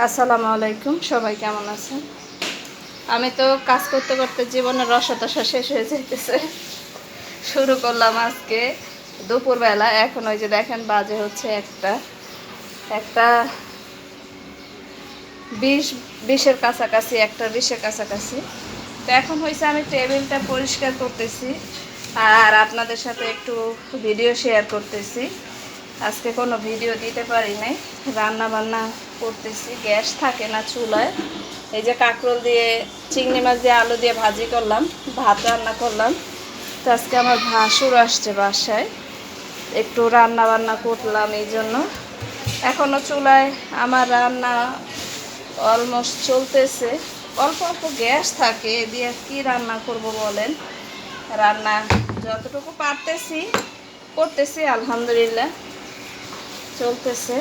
আসসালামু আলাইকুম, সবাই কেমন আছেন? আমি তো কাজ করতে করতে জীবনের রসদশা শেষ হয়ে যেতেছে শুরু করলাম আজকে দুপুরবেলা, এখন ওই যে দেখেন বাজে হচ্ছে একটা একটা বিশ, বিশের কাছাকাছি, একটা বিশের কাছাকাছি। তো এখন হয়েছে আমি টেবিলটা পরিষ্কার করতেছি আর আপনাদের সাথে একটু ভিডিও শেয়ার করতেছি। আজকে কোনো ভিডিও দিতে পারি নাই। রান্না বান্না করতেছি, গ্যাস থাকে না চুলায়। এই যে কাঁকরোল দিয়ে, চিংড়ি মাছ দিয়ে, আলু দিয়ে ভাজি করলাম, ভাত রান্না করলাম। তো আজকে আমার ভাসুর আসছে বাসায়। একটু রান্না বান্না করলাম এই জন্য। এখনও চুলায় আমার রান্না অলমোস্ট চলতেছে। অল্প অল্প গ্যাস থাকে দিয়ে কি রান্না করব বলেন? রান্না যতটুকু পারতেছি, করতেছি, আলহামদুলিল্লাহ। চলতেছে।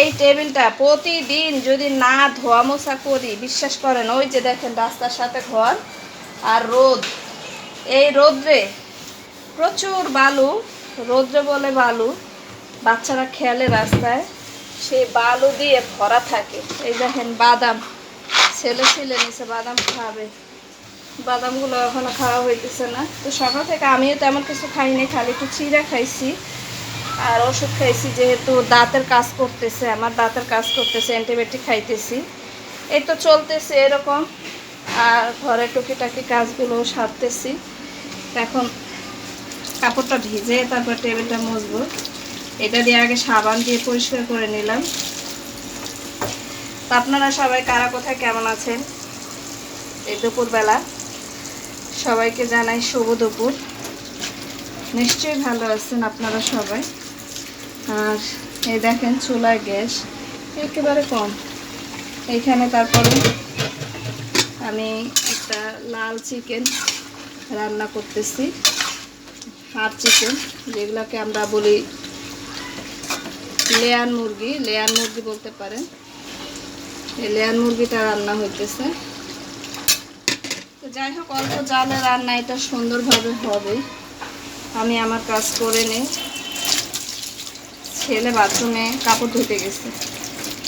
এই টেবিলটা প্রতিদিন যদি না ধোয়া মোছা করি, বিশ্বাস করেন, ওই যে দেখেন রাস্তার সাথে ঘর আর রোদ। এই রোদ্রে প্রচুর বালু, রোদ্রে বলে বালু। বাচ্চারা খেলে রাস্তায়, সেই বালু দিয়ে ভরা থাকে। এই দেখেন বাদাম, ছেলে ছেলে নিচে বাদাম খাবে। বাদামগুলো এখনও খাওয়া হইতেছে না। তো সকাল থেকে আমিও তেমন কিছু খাইনি খালি একটু চিড়া খাইছি। আর ওষুধ খাইছি যেহেতু দাঁতের কাজ করতেছে, আমার দাঁতের কাজ করতেছে, অ্যান্টিবায়োটিক খাইতেছি। এই তো চলতেছে এরকম। আর ঘরে টুকিটাকি কাজগুলো সারতেছি। এখন কাপড়টা ভিজে তারপর টেবিলটা মুছবো। এটা দিয়ে আগে সাবান দিয়ে পরিষ্কার করে নিলাম। আপনারা সবাই কারা কোথায় কেমন আছেন? এই দুপুরবেলা। সবাইকে জানাই শুভ দুপুর। নিশ্চয়ই ভালো আছেন আপনারা সবাই। আর এই দেখেন চুলার গ্যাস, একেবারে কম। এইখানে তারপরে আমি একটা লাল চিকেন রান্না করতেছি হাড় চিকেন, যেগুলোকে আমরা বলি লেয়ার মুরগি। লেয়ার মুরগি বলতে পারেন। এই লেয়ার মুরগিটা রান্না হইতেছে। যাই হোক, অল্প জালে রান্না এটা সুন্দরভাবে হবে। আমি আমার কাজ করে নিই। ছেলে বাথরুমে কাপড় ধুতে গেছে।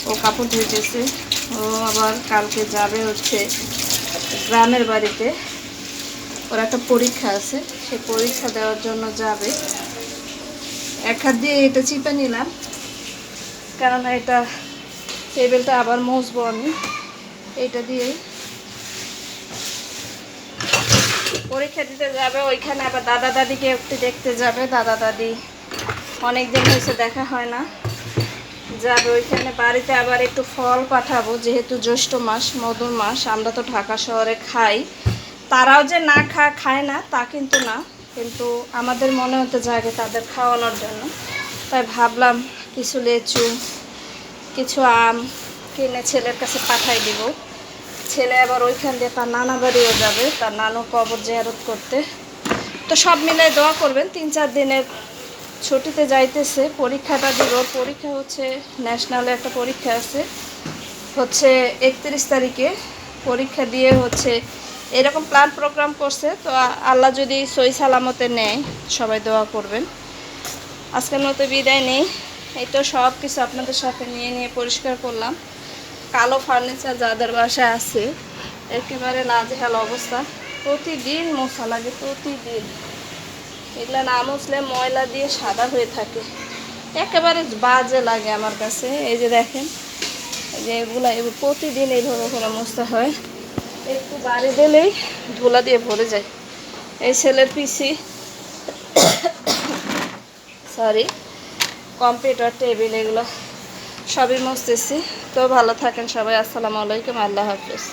ও কাপড় ধুইতেছে। ও আবার কালকে যাবে হচ্ছে গ্রামের বাড়িতে। ওর একটা পরীক্ষা আছে। সে পরীক্ষা দেওয়ার জন্য যাবে। এক হাত দিয়ে এটা চিপে নিলাম। কেননা এটা টেবিলটা আবার মুছবো আমি। এইটা দিয়ে পরীক্ষা দিতে যাবে, ওইখানে আবার দাদা দাদিকে একটু দেখতে যাবে। দাদা দাদি অনেক দিন হয়েছে, দেখা হয় না। যাবে ওইখানে, বাড়িতে আবার একটু ফল পাঠাবো, যেহেতু জ্যৈষ্ঠ মাস, মধুর মাস, আমরা তো ঢাকা শহরে খাই। তারাও যে না খা, খায় না, তা কিন্তু না। কিন্তু আমাদের মনে হতে জাগে তাদের খাওয়ানোর জন্য। তাই ভাবলাম কিছু লেচু, কিছু আম কিনে ছেলের কাছে পাঠাই দিব। ছেলে আবার ওইখান দিয়ে তার নানা বাড়িও যাবে, তার নানু কবর জেয়ারত করতে। তো সব মিলে দোয়া করবেন, তিন চার দিনের ছুটিতে যাইতেছে, পরীক্ষাটা দিব। পরীক্ষা হচ্ছে ন্যাশনালে একটা পরীক্ষা আছে, হচ্ছে একত্রিশ তারিখে। পরীক্ষা দিয়ে হচ্ছে এরকম প্ল্যান প্রোগ্রাম করছে, তো আল্লাহ যদি সই সালামতে নেয়, সবাই দোয়া করবেন। আজকের মতো বিদায় নেই, এই তো সব কিছু আপনাদের সাথে নিয়ে নিয়ে পরিষ্কার করলাম। কালো ফার্নিচার যাদের বাসায় আছে, একেবারে নাজেহাল অবস্থা। প্রতিদিন মশা লাগে, প্রতিদিন। এগুলো না মুছলে ময়লা দিয়ে সাদা হয়ে থাকে। একেবারে বাজে লাগে আমার কাছে। এই যে দেখেন যে এগুলো প্রতিদিন এইভাবে করে মশা হয়। একটু বাড়ি দিলেই ধুলা দিয়ে ভরে যায়। এই ছেলের পিসি সরি কম্পিউটার, টেবিল, এগুলো সবই মুছতেছি। তো ভালো থাকেন সবাই আসসালামু আলাইকুম আল্লাহ হাফিজ।